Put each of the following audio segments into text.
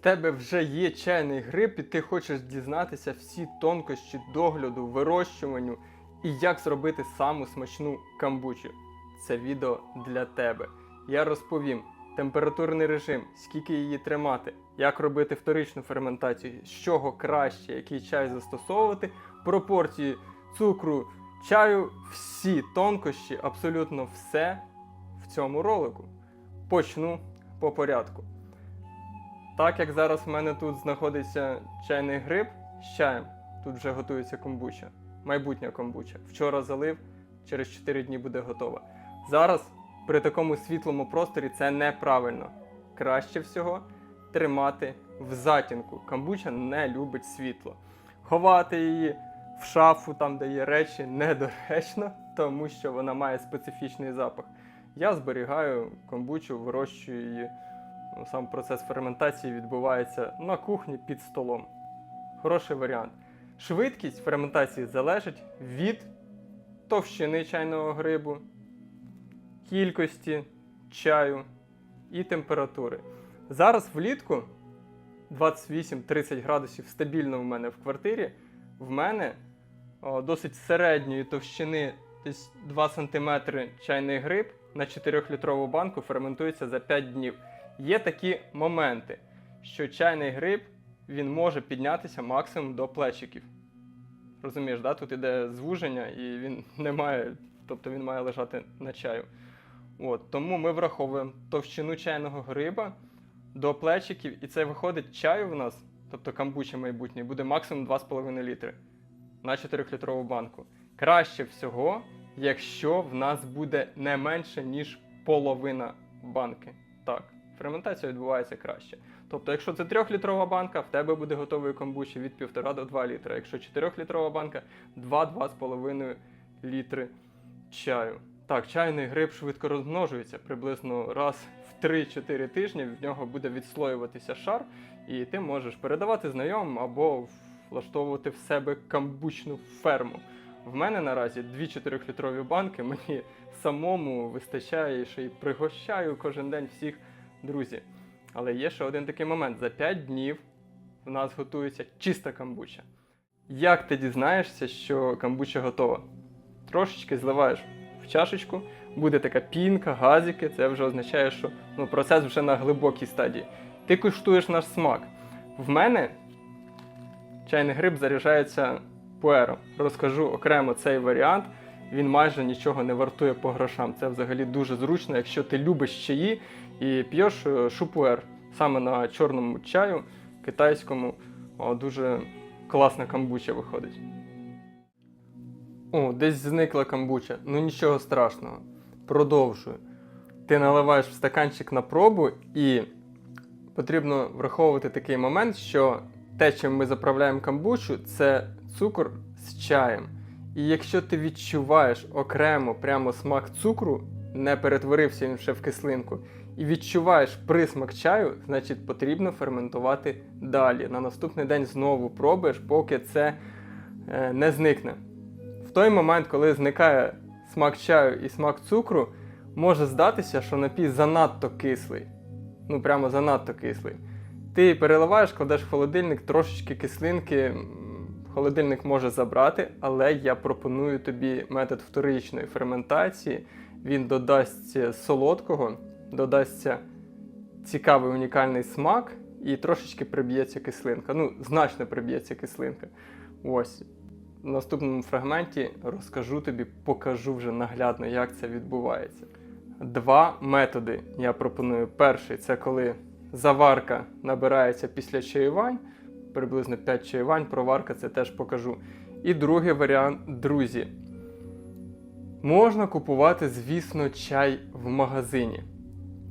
тебе вже є чайний гриб, і ти хочеш дізнатися всі тонкощі догляду, вирощуванню і як зробити саму смачну камбучу. Це відео для тебе. Я розповім температурний режим, скільки її тримати, як робити вторичну ферментацію, з чого краще, який чай застосовувати, пропорції цукру, чаю, всі тонкощі, абсолютно все в цьому ролику. Почну по порядку. Так як зараз в мене тут знаходиться чайний гриб з чаєм, тут вже готується комбуча, майбутня комбуча. Вчора залив, через 4 дні буде готова. Зараз при такому світлому просторі це неправильно. Краще всього тримати в затінку. Камбуча не любить світло. Ховати її в шафу, там, де є речі, недоречно, тому що вона має специфічний запах. Я зберігаю комбучу, вирощую її. Сам процес ферментації відбувається на кухні під столом. Хороший варіант. Швидкість ферментації залежить від товщини чайного грибу, кількості чаю і температури. Зараз влітку 28-30 градусів стабільно в мене в квартирі. В мене о, досить середньої товщини, десь 2 см чайний гриб на 4-літрову банку ферментується за 5 днів. Є такі моменти, що чайний гриб він може піднятися максимум до плечиків. Розумієш, да? тут іде звуження, і він не має, тобто він має лежати на чаю. От, тому ми враховуємо товщину чайного гриба до плечиків, і це виходить чаю в нас, тобто камбуча майбутнє, буде максимум 2,5 літри на 4-літрову банку. Краще всього, якщо в нас буде не менше, ніж половина банки. Так, ферментація відбувається краще. Тобто, якщо це 3-літрова банка, в тебе буде готової комбучі від 1,5 до 2 літра. Якщо 4-літрова банка 2-2,5 літри чаю. Так, чайний гриб швидко розмножується, приблизно раз в 3-4 тижні в нього буде відслоюватися шар, і ти можеш передавати знайомим або влаштовувати в себе камбучну ферму. В мене наразі дві 4-літрові банки, мені самому вистачає, і пригощаю кожен день всіх друзів. Але є ще один такий момент: за 5 днів в нас готується чиста камбуча. Як ти дізнаєшся, що камбуча готова? Трошечки зливаєш в чашечку, буде така пінка, газики, це вже означає, що ну, процес вже на глибокій стадії. Ти куштуєш наш смак. В мене чайний гриб заряджається пуером. Розкажу окремо цей варіант. Він майже нічого не вартує по грошам. Це взагалі дуже зручно, якщо ти любиш чаї і п'єш е, шупуер. Саме на чорному чаю китайському дуже класна камбуча виходить. О, десь зникла камбуча. Ну нічого страшного. Продовжую. Ти наливаєш в стаканчик на пробу, і потрібно враховувати такий момент, що те, чим ми заправляємо камбучу, це цукор з чаєм. І якщо ти відчуваєш окремо прямо смак цукру, не перетворився він ще в кислинку, і відчуваєш присмак чаю, значить потрібно ферментувати далі. На наступний день знову пробуєш, поки це е, не зникне. В той момент, коли зникає смак чаю і смак цукру, може здатися, що напій занадто кислий. Ну, прямо занадто кислий. Ти переливаєш, кладеш в холодильник трошечки кислинки. Холодильник може забрати, але я пропоную тобі метод вторичної ферментації. Він додасться солодкого, додасться цікавий унікальний смак і трошечки приб'ється кислинка. Ну, значно приб'ється кислинка. Ось. В наступному фрагменті розкажу тобі, покажу вже наглядно, як це відбувається. Два методи я пропоную. Перший це коли заварка набирається після чаювань, приблизно 5 чаювань, проварка це теж покажу. І другий варіант, друзі. Можна купувати, звісно, чай в магазині.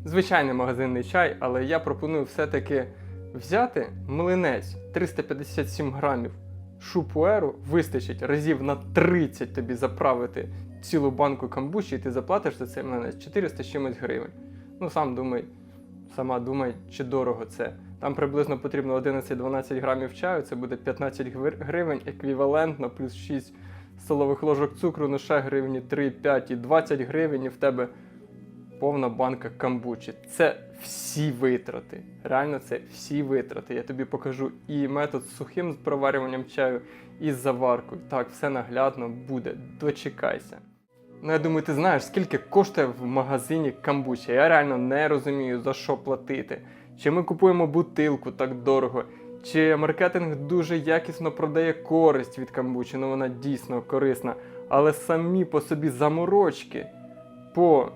Звичайний магазинний чай, але я пропоную все-таки взяти млинець 357 грамів шупуеру, вистачить разів на 30 тобі заправити цілу банку камбучі, і ти заплатиш за цей млинець 400 з чимось гривень. Ну сам думай, сама думай, чи дорого це. Там приблизно потрібно 11-12 грамів чаю, це буде 15 гривень, еквівалентно, плюс 6 столових ложок цукру, ну ще гривні 3, 5 і 20 гривень, і в тебе повна банка камбучі. Це всі витрати. Реально, це всі витрати. Я тобі покажу і метод з сухим проварюванням чаю, і з заваркою. Так, все наглядно буде. Дочекайся. Ну, я думаю, ти знаєш, скільки коштує в магазині камбуча. Я реально не розумію, за що платити. Чи ми купуємо бутилку так дорого, чи маркетинг дуже якісно продає користь від камбучі, ну вона дійсно корисна. Але самі по собі заморочки по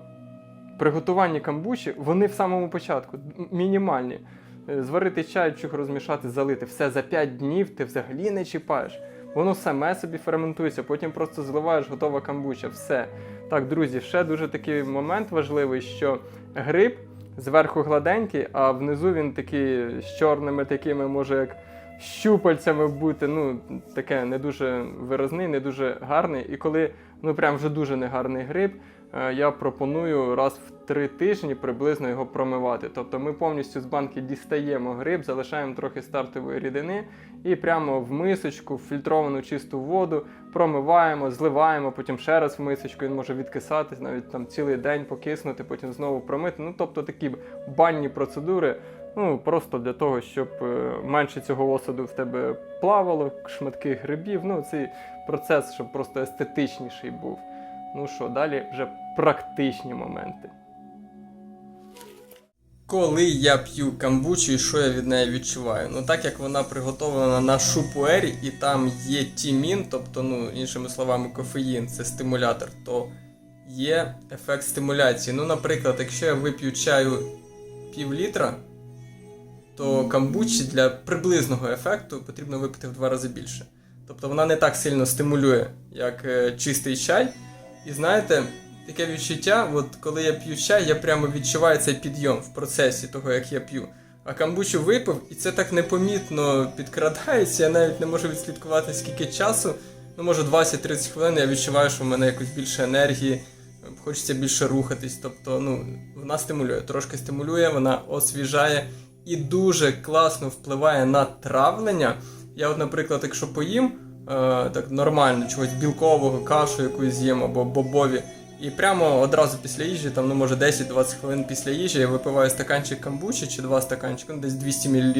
приготуванні камбучі, вони в самому початку мінімальні. Е, Зварити чай, чух розмішати, залити. Все за 5 днів ти взагалі не чіпаєш. Воно саме собі ферментується, потім просто зливаєш готова камбуча. Все. Так, друзі, ще дуже такий момент важливий, що гриб зверху гладенький, а внизу він такий з чорними такими, може, як щупальцями бути. Ну, таке не дуже виразний, не дуже гарний. І коли ну прям вже дуже негарний гриб, я пропоную раз в три тижні приблизно його промивати. Тобто ми повністю з банки дістаємо гриб, залишаємо трохи стартової рідини і прямо в мисочку, в фільтровану чисту воду промиваємо, зливаємо, потім ще раз в мисочку, він може відкисатись, навіть там цілий день покиснути, потім знову промити. Ну тобто такі банні процедури. Ну, просто для того, щоб е, менше цього осаду в тебе плавало, шматки грибів. Ну, цей процес, щоб просто естетичніший був. Ну що, далі вже практичні моменти. Коли я п'ю камбучу і що я від неї відчуваю? Ну так як вона приготовлена на шупуері і там є тімін, тобто, ну, іншими словами, кофеїн, це стимулятор, то є ефект стимуляції. Ну, наприклад, якщо я вип'ю чаю пів літра, то камбучі для приблизного ефекту потрібно випити в два рази більше. Тобто вона не так сильно стимулює, як е, чистий чай. І знаєте, таке відчуття, от коли я п'ю чай, я прямо відчуваю цей підйом в процесі того, як я п'ю. А камбучу випив, і це так непомітно підкрадається, я навіть не можу відслідкувати скільки часу. Ну, може 20-30 хвилин я відчуваю, що в мене якось більше енергії, хочеться більше рухатись. Тобто, ну, вона стимулює, трошки стимулює, вона освіжає і дуже класно впливає на травлення. Я, от, наприклад, якщо поїм так нормально, чогось білкового, кашу якусь з'їм або бобові, і прямо одразу після їжі, там, ну може 10-20 хвилин після їжі, я випиваю стаканчик камбучі чи два стаканчики, ну десь 200 мл.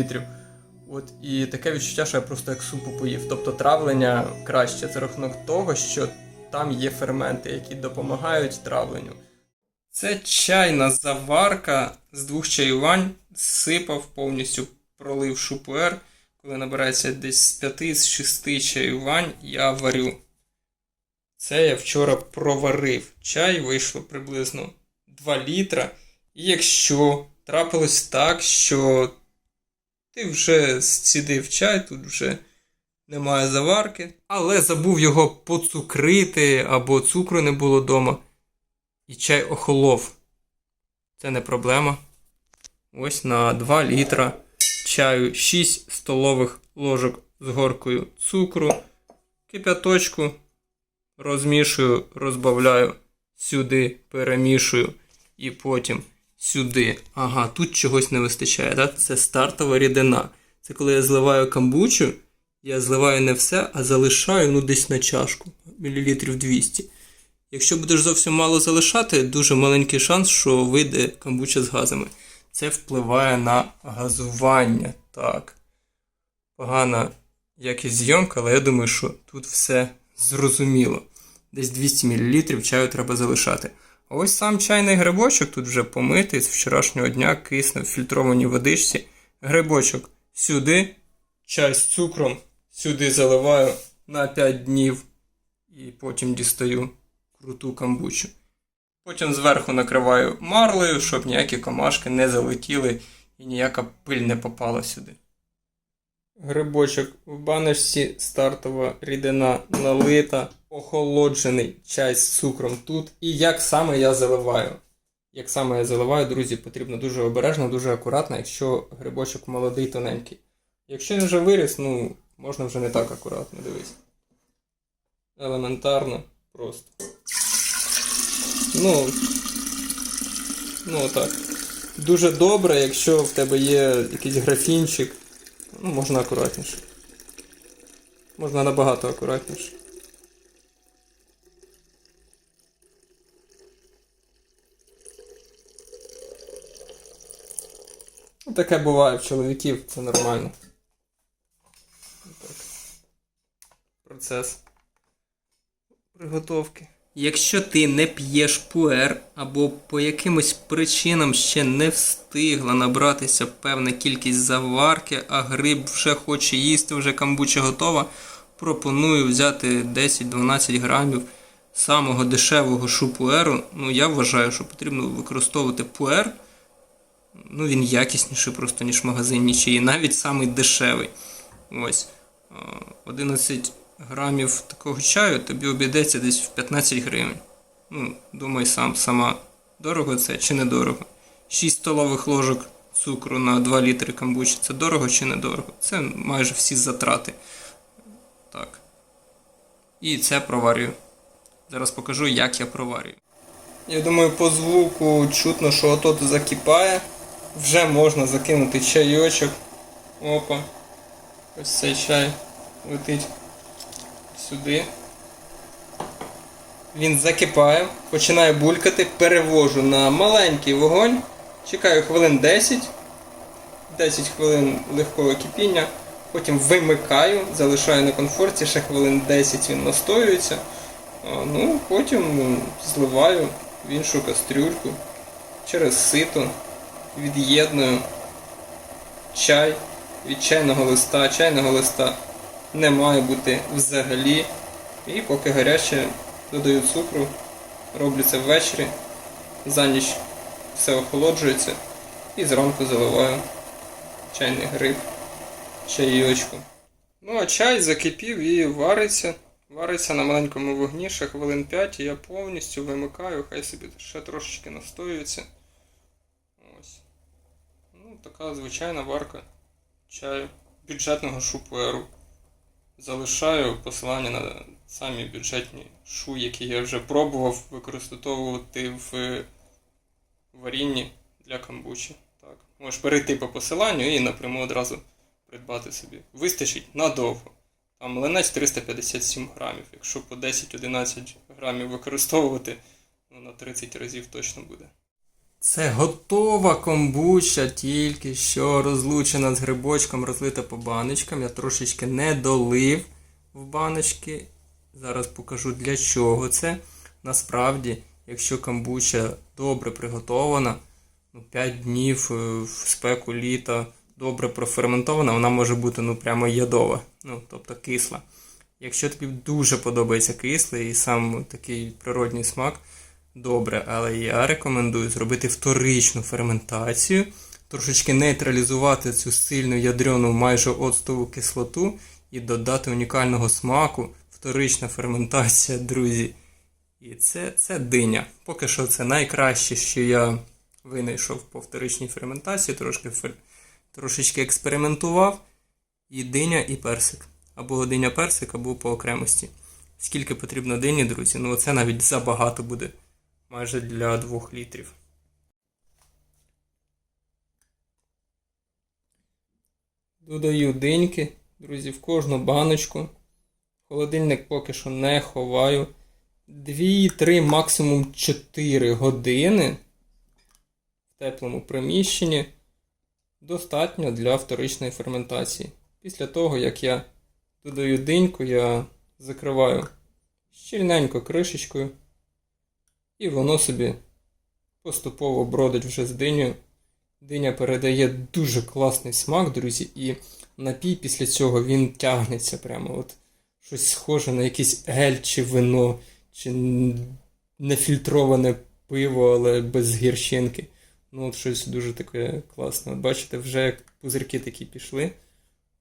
От і таке відчуття, що я просто як супу поїв. Тобто травлення краще за рахунок того, що там є ферменти, які допомагають травленню. Це чайна заварка з двох чаювань, сипав повністю, пролив шупуер. Коли набирається десь з 5 з 6 чаювань, я варю. Це я вчора проварив. Чай вийшло приблизно 2 літра. І якщо трапилось так, що ти вже зцідив чай, тут вже немає заварки, але забув його поцукрити або цукру не було вдома, і чай охолов. Це не проблема. Ось на 2 літра чаю 6 столових ложок з горкою цукру, кип'яточку, розмішую, розбавляю, сюди перемішую і потім сюди. Ага, тут чогось не вистачає. Да? Це стартова рідина. Це коли я зливаю камбучу, я зливаю не все, а залишаю ну, десь на чашку, мілілітрів 200. Якщо будеш зовсім мало залишати, дуже маленький шанс, що вийде камбуча з газами. Це впливає на газування. Так. Погана якість зйомка, але я думаю, що тут все зрозуміло. Десь 200 мл чаю треба залишати. Ось сам чайний грибочок тут вже помитий з вчорашнього дня кисне в фільтрованій водичці. Грибочок сюди, чай з цукром сюди заливаю на 5 днів і потім дістаю круту камбучу. Потім зверху накриваю марлею, щоб ніякі комашки не залетіли і ніяка пиль не попала сюди. Грибочок в баночці стартова рідина налита, охолоджений чай з цукром тут. І як саме я заливаю? Як саме я заливаю, друзі, потрібно дуже обережно, дуже акуратно, якщо грибочок молодий, тоненький. Якщо він вже виріс, ну, можна вже не так акуратно, дивись. Елементарно, просто. Ну, ну так. Дуже добре, якщо в тебе є якийсь графінчик. Ну, можна акуратніше. Можна набагато акуратніше. Ну, таке буває в чоловіків, це нормально. Так. Процес приготовки. Якщо ти не п'єш пуер або по якимось причинам ще не встигла набратися певна кількість заварки, а гриб вже хоче їсти, вже камбуча готова, пропоную взяти 10-12 грамів самого дешевого шупуеру. Ну, я вважаю, що потрібно використовувати пуер. Ну, він якісніший просто, ніж магазинні чаї, навіть самий дешевий. Ось. 11 грамів такого чаю тобі обійдеться десь в 15 гривень. Ну, думай сам, сама, дорого це чи недорого. 6 столових ложок цукру на 2 літри камбучі це дорого чи недорого? Це майже всі затрати. Так. І це проварюю. Зараз покажу, як я проварюю. Я думаю, по звуку чутно, що отот закипає. Вже можна закинути чайочок. Опа. Ось цей чай летить сюди. Він закипає, починає булькати, перевожу на маленький вогонь. Чекаю хвилин 10. 10 хвилин легкого кипіння. Потім вимикаю, залишаю на комфорті, ще хвилин 10 він настоюється. Ну, потім зливаю в іншу кастрюльку через сито, від'єдную чай від чайного листа. Чайного листа не має бути взагалі. І поки гаряче додаю цукру, роблю це ввечері, за ніч все охолоджується і зранку заливаю чайний гриб чайочку. Ну, а чай закипів і вариться. Вариться на маленькому вогні ще хвилин 5 і я повністю вимикаю, хай собі ще трошечки настоюється. Ось. Ну, така звичайна варка чаю бюджетного шупуеру. Залишаю посилання на самі бюджетні шу, які я вже пробував використовувати в варінні для камбучі. Так. Можеш перейти по посиланню і напряму одразу придбати собі. Вистачить надовго. Там млинець 357 грамів. Якщо по 10-11 грамів використовувати, ну на 30 разів точно буде. Це готова комбуча, тільки що розлучена з грибочком, розлита по баночкам. Я трошечки не долив в баночки. Зараз покажу для чого це. Насправді, якщо камбуча добре приготована, ну 5 днів е, в спеку літа добре проферментована, вона може бути ну прямо ядова, ну тобто кисла. Якщо тобі дуже подобається кислий і сам такий природний смак, добре, але я рекомендую зробити вторичну ферментацію, трошечки нейтралізувати цю сильну ядрену майже оцтову кислоту і додати унікального смаку. Вторична ферментація, друзі. І це, це диня. Поки що це найкраще, що я винайшов по вторичній ферментації, трошки трошечки експериментував. І диня, і персик. Або диня персик, або по окремості. Скільки потрібно дині, друзі? Ну це навіть забагато буде. Майже для 2 літрів. Додаю диньки, друзі, в кожну баночку. Холодильник поки що не ховаю. 2-3, максимум 4 години в теплому приміщенні достатньо для вторичної ферментації. Після того, як я додаю диньку, я закриваю щільненько кришечкою, і воно собі поступово бродить вже з динею. Диня передає дуже класний смак, друзі, і напій після цього він тягнеться прямо. от Щось схоже на якийсь гель чи вино, чи нефільтроване пиво, але без гірчинки. Ну, от щось дуже таке класне. От бачите, вже як пузирки такі пішли,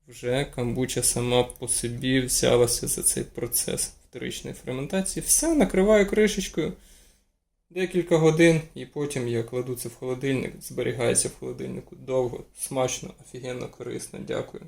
вже камбуча сама по собі взялася за цей процес вторичної ферментації. Все, накриваю кришечкою декілька годин, і потім я кладу це в холодильник, зберігається в холодильнику довго, смачно, офігенно корисно. Дякую.